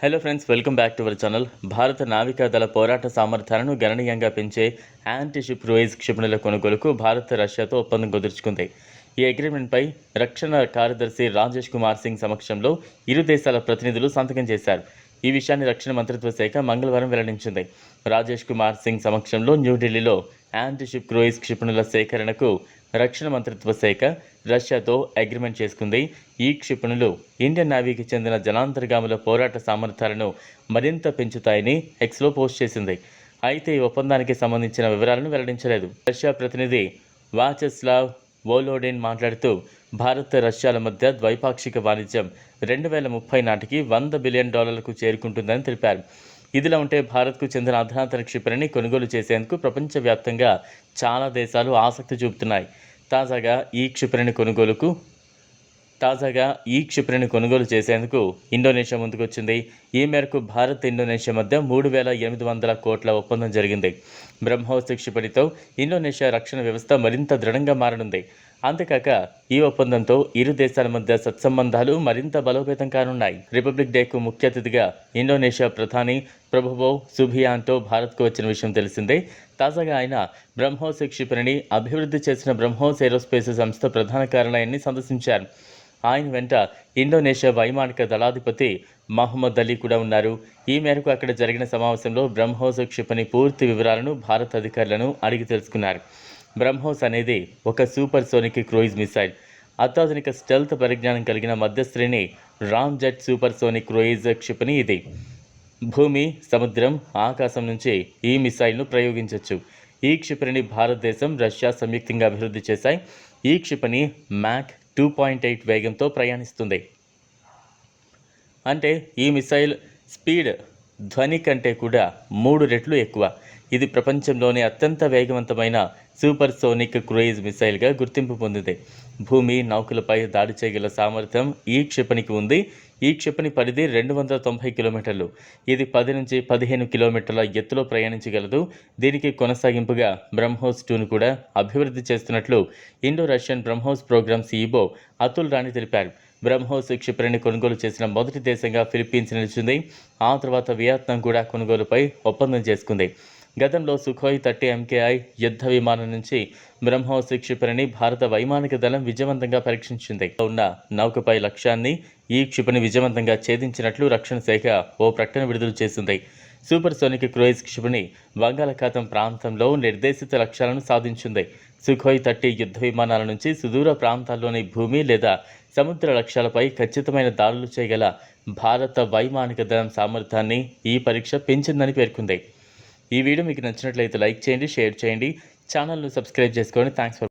Hello friends welcome back to our channel భారత నావికాదళ పోరాట సామర్థ్యాలను గణనీయంగా పెంచే యాంటీ షిప్ క్రూయిజ్ క్షిపణుల కొనుగోలుకు భారత్ రష్యాతో ఒప్పందం కుదుర్చుకుంది ఈ అగ్రిమెంట్పై రక్షణ కార్యదర్శి రాజేష్ కుమార్ సింగ్ సమక్షంలో ఇరు దేశాల ప్రతినిధులు సంతకం చేశారు ఈ విషయాన్ని రక్షణ మంత్రిత్వ శాఖ మంగళవారం వెల్లడించింది రాజేష్ కుమార్ సింగ్ సమక్షంలో న్యూఢిల్లీలో యాంటీ షిప్ క్రూయిజ్ క్షిపణుల సేకరణకు రక్షణ మంత్రిత్వ శాఖ రష్యాతో అగ్రిమెంట్ చేసుకుంది. ఈ క్షిపణులు ఇండియన్ నావీకి చెందిన జలాంతర్గాముల పోరాట సామర్థ్యాలను మరింత పెంచుతాయని ఎక్స్లో పోస్ట్ చేసింది. అయితే ఈ ఒప్పందానికి సంబంధించిన వివరాలను వెల్లడించలేదు. రష్యా ప్రతినిధి వాచెస్లావ్ వోలోడెన్ మాట్లాడుతూ భారత్ రష్యాల మధ్య ద్వైపాక్షిక వాణిజ్యం రెండు వేల ముప్పై నాటికి వంద బిలియన్ డాలర్లకు చేరుకుంటుందని తెలిపారు. ఇదిలా ఉంటే భారత్కు చెందిన అధునాతన క్షిపణిని కొనుగోలు చేసేందుకు ప్రపంచవ్యాప్తంగా చాలా దేశాలు ఆసక్తి చూపుతున్నాయి. తాజాగా ఈ క్షిపణిని కొనుగోలుకు తాజాగా ఈ క్షిపణిని కొనుగోలు చేసేందుకు ఇండోనేషియా ముందుకొచ్చింది. ఈ మేరకు భారత్ ఇండోనేషియా మధ్య మూడు వేల ఎనిమిది వందల కోట్ల ఒప్పందం జరిగింది. బ్రహ్మోస్ క్షిపణితో ఇండోనేషియా రక్షణ వ్యవస్థ మరింత దృఢంగా మారనుంది. అంతేకాక ఈ ఒప్పందంతో ఇరు దేశాల మధ్య సత్సంబంధాలు మరింత బలోపేతం కానున్నాయి. రిపబ్లిక్ డేకు ముఖ్య అతిథిగా ఇండోనేషియా ప్రధాని ప్రభుబో సుభియాన్తో భారత్కు వచ్చిన విషయం తెలిసిందే. తాజాగా ఆయన బ్రహ్మోస్ క్షిపణిని అభివృద్ధి చేసిన బ్రహ్మోస్ ఏరోస్పేస్ సంస్థ ప్రధాన కార్యాలయాన్ని సందర్శించారు. ఆయన వెంట ఇండోనేషియా వైమానిక దళాధిపతి మహమ్మద్ అలీ కూడా ఉన్నారు. ఈ మేరకు అక్కడ జరిగిన సమావేశంలో బ్రహ్మోస్ క్షిపణి పూర్తి వివరాలను భారత అధికారులను అడిగి తెలుసుకున్నారు. బ్రహ్మోస్ అనేది ఒక సూపర్ సోనిక్ క్రూయిజ్ మిసైల్. అత్యాధునిక స్టెల్త్ పరిజ్ఞానం కలిగిన మధ్యశ్రేణి ramjet supersonic cruise క్షిపణి ఇది. భూమి సముద్రం ఆకాశం నుంచి ఈ మిసైల్ను ప్రయోగించవచ్చు ఈ క్షిపణిని భారతదేశం రష్యా సంయుక్తంగా అభివృద్ధి చేశాయి. ఈ క్షిపణి మ్యాక్ టూ పాయింట్ ఎయిట్ వేగంతో ప్రయాణిస్తుంది. అంటే ఈ మిసైల్ స్పీడ్ ధ్వని కంటే కూడా మూడు రెట్లు ఎక్కువ. ఇది ప్రపంచంలోనే అత్యంత వేగవంతమైన సూపర్ సోనిక్ క్రూయిజ్ మిసైల్గా గుర్తింపు పొందింది. భూమి నౌకలపై దాడి చేయగల సామర్థ్యం ఈ క్షిపణికి ఉంది. ఈ క్షిపణి పరిధి రెండు వందల తొంభై కిలోమీటర్లు. ఇది పది నుంచి పదిహేను కిలోమీటర్ల ఎత్తులో ప్రయాణించగలదు. దీనికి కొనసాగింపుగా బ్రహ్మోస్ టూను కూడా అభివృద్ధి చేస్తున్నట్లు Indo Russian BrahMos program CEO Atul Rane తెలిపారు. బ్రహ్మోస్ క్షిపణిని కొనుగోలు చేసిన మొదటి దేశంగా ఫిలిప్పీన్స్ నిలిచింది. ఆ తర్వాత వియత్నాం కూడా కొనుగోలుపై ఒప్పందం చేసుకుంది. గతంలో సుఖోయ్ థర్టీ ఎంకేఐ యుద్ధ విమానం నుంచి బ్రహ్మోస్ క్షిపణిని భారత వైమానిక దళం విజయవంతంగా పరీక్షించింది. ఉన్న నౌకపై లక్ష్యాన్ని ఈ క్షిపణి విజయవంతంగా ఛేదించినట్లు రక్షణ శాఖ ఓ ప్రకటన విడుదల చేసింది. సూపర్ సోనిక్ క్రూయిజ్ క్షిపణి బంగాళాఖాతం ప్రాంతంలో నిర్దేశిత లక్ష్యాలను సాధించింది. సుఖోయ్ థర్టీ యుద్ధ విమానాల నుంచి సుదూర ప్రాంతాల్లోని భూమి లేదా సముద్ర లక్ష్యాలపై ఖచ్చితమైన దాడులు చేయగల భారత వైమానిక దళం సామర్థ్యాన్ని ఈ పరీక్ష పెంచిందని పేర్కొంది. ఈ వీడియో మీకు నచ్చినట్లయితే లైక్ చేయండి షేర్ చేయండి. ఛానల్ను సబ్స్క్రైబ్ చేసుకోండి థ్యాంక్స్ ఫర్